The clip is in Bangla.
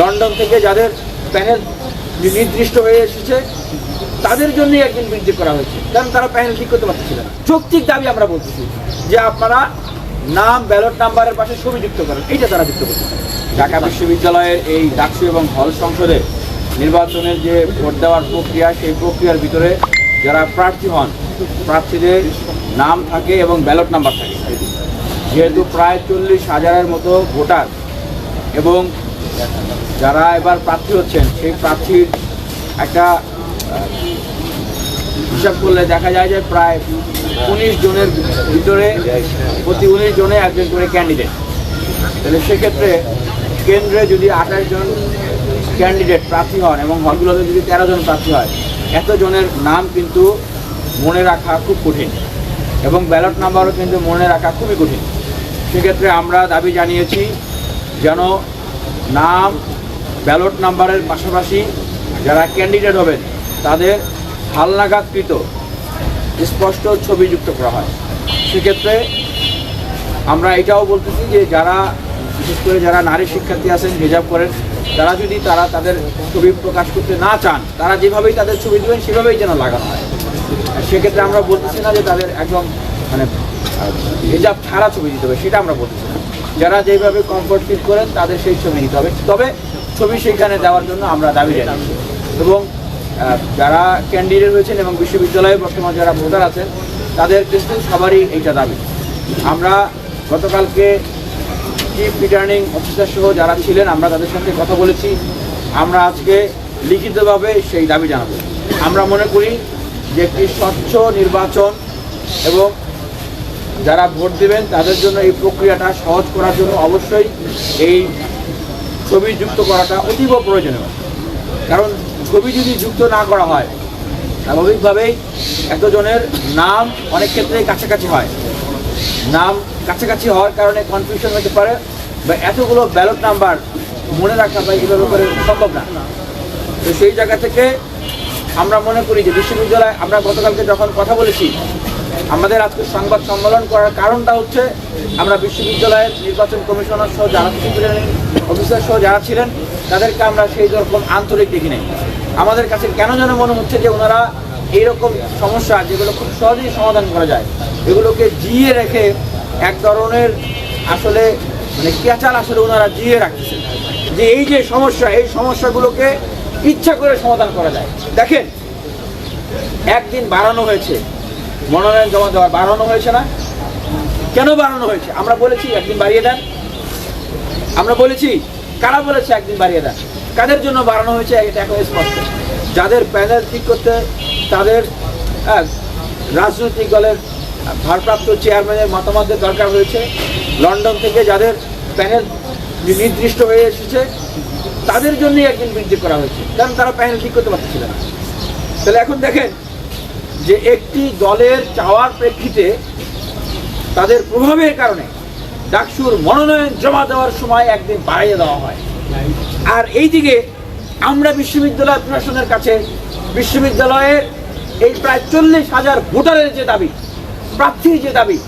লন্ডন থেকে যাদের প্যানেল নির্দিষ্ট হয়ে এসেছে, তাদের জন্যই একদিন বৃদ্ধি করা হয়েছে। কারণ তারা প্যানেল ঠিক করতে পারতেছিল না। যৌক্তিক দাবি আমরা বলতেছি যে আপনারা নাম, ব্যালট নাম্বারের পাশে ছবি যুক্ত করেন। এইটা তারা যুক্ত করতে। ঢাকা বিশ্ববিদ্যালয়ের এই ডাকসু এবং হল সংসদে নির্বাচনের যে ভোট দেওয়ার প্রক্রিয়া, সেই প্রক্রিয়ার ভিতরে যারা প্রার্থী হন, প্রার্থীদের নাম থাকে এবং ব্যালট নাম্বার থাকে। যেহেতু প্রায় চল্লিশ হাজারের মতো ভোটার এবং যারা এবার প্রার্থী হচ্ছেন, সেই প্রার্থীর একটা হিসাব করলে দেখা যায় যে প্রায় উনিশ জনের ভিতরে প্রতি উনিশ জনে একজন করে ক্যান্ডিডেট তাহলে সেক্ষেত্রে কেন্দ্রে যদি আঠাশ জন ক্যান্ডিডেট প্রার্থী হন এবং হলগুলোতে যদি তেরো জন প্রার্থী হয়, এত জনের নাম কিন্তু মনে রাখা খুব কঠিন এবং ব্যালট নাম্বারও কিন্তু মনে রাখা খুবই কঠিন। সেক্ষেত্রে আমরা দাবি জানিয়েছি, যেন নাম, ব্যালট নাম্বারের পাশাপাশি যারা ক্যান্ডিডেট হবেন, তাদের হালনাগাদকৃত স্পষ্ট ছবি যুক্ত করা হয়। সেক্ষেত্রে আমরা এটাও বলতেছি যে যারা, বিশেষ করে যারা নারী শিক্ষার্থী আছেন হিজাব করেন তারা যদি তারা তাদের ছবি প্রকাশ করতে না চান, তারা যেভাবেই তাদের ছবি দেবেন, সেভাবেই যেন লাগানো হয়। সেক্ষেত্রে আমরা বলতেছি না যে তাদের একদম মানে হিজাব ছাড়া ছবি দিতে হবে, সেটা আমরা বলতেছি না। যারা যেভাবে কমফোর্ট ফিল করেন, তাদের সেই ছবি নিতে হবে। তবে ছবি সেখানে দেওয়ার জন্য আমরা দাবি জানাচ্ছি এবং যারা ক্যান্ডিডেট হয়েছেন এবং বিশ্ববিদ্যালয়ে বর্তমান যারা ভোটার আছেন, তাদের কিন্তু সবারই এইটা দাবি। আমরা গতকালকে চিফ রিটার্নিং অফিসার সহ যারা ছিলেন, আমরা তাদের সঙ্গে কথা বলেছি। আমরা আজকে লিখিতভাবে সেই দাবি জানাব। আমরা মনে করি যে একটি স্বচ্ছ নির্বাচন এবং যারা ভোট দেবেন, তাদের জন্য এই প্রক্রিয়াটা সহজ করার জন্য অবশ্যই এই ছবি যুক্ত করাটা অতীব প্রয়োজনীয়। কারণ ছবি যদি যুক্ত না করা হয়, স্বাভাবিকভাবেই এতজনের নাম অনেক ক্ষেত্রেই কাছাকাছি হয়। নাম কাছাকাছি হওয়ার কারণে কনফিউশন হতে পারে বা এতগুলো ব্যালট নাম্বার মনে রাখা বা এভাবে করে সম্ভব না। তো সেই জায়গা থেকে আমরা মনে করি যে বিশ্ববিদ্যালয় আমরা গতকালকে যখন কথা বলেছি আমাদের আজকে সংবাদ সম্মেলন করার কারণটা হচ্ছে আমরা বিশ্ববিদ্যালয়ের নির্বাচন কমিশনার সহ যারা রিটার্নিং অফিসার সহ যারা ছিলেন, তাদেরকে আমরা সেই রকম আন্তরিক দেখি নাই। আমাদের কাছে কেন যেন মনে হচ্ছে যে ওনারা এইরকম সমস্যা যেগুলো খুব সহজেই সমাধান করা যায়, এগুলোকে জিয়ে রেখে এক ধরনের আসলে মানে ক্যাচাল আসলে ওনারা জিয়ে রাখতেছেন যে এই যে সমস্যা, এই সমস্যাগুলোকে ইচ্ছা করে সমাধান করা যায়। দেখেন, একদিন বাড়ানো হয়েছে। মনোনয়ন জমা দেওয়া বাড়ানো হয়েছে না? কেন বাড়ানো হয়েছে? আমরা বলেছি একদিন বাড়িয়ে দেন। আমরা বলেছি কারা বলেছে একদিন বাড়িয়ে দেন? কাদের জন্য বাড়ানো হয়েছে এটা এখন স্পষ্ট? যাদের প্যানেল ঠিক করতে তাদের আহ, রাজনৈতিক দলের ভারপ্রাপ্ত চেয়ারম্যানের মতামতের দরকার হয়েছে লন্ডন থেকে যাদের প্যানেল নির্দিষ্ট হয়ে এসেছে তাদের জন্যই একদিন বৃদ্ধি করা হয়েছে। কারণ তারা প্যানেল ঠিক করতে পারতেছিল না। তাহলে এখন দেখেন যে একটি দলের চাওয়ার প্রেক্ষিতে তাদের প্রভাবের কারণে ডাকসুর মনোনয়ন জমা দেওয়ার সময় একদিন বাড়িয়ে দেওয়া হয়। আর এইদিকে আমরা বিশ্ববিদ্যালয় প্রশাসনের কাছে বিশ্ববিদ্যালয়ের এই প্রায় চল্লিশ হাজার ভোটারের যে দাবি, প্রার্থীর যে দাবি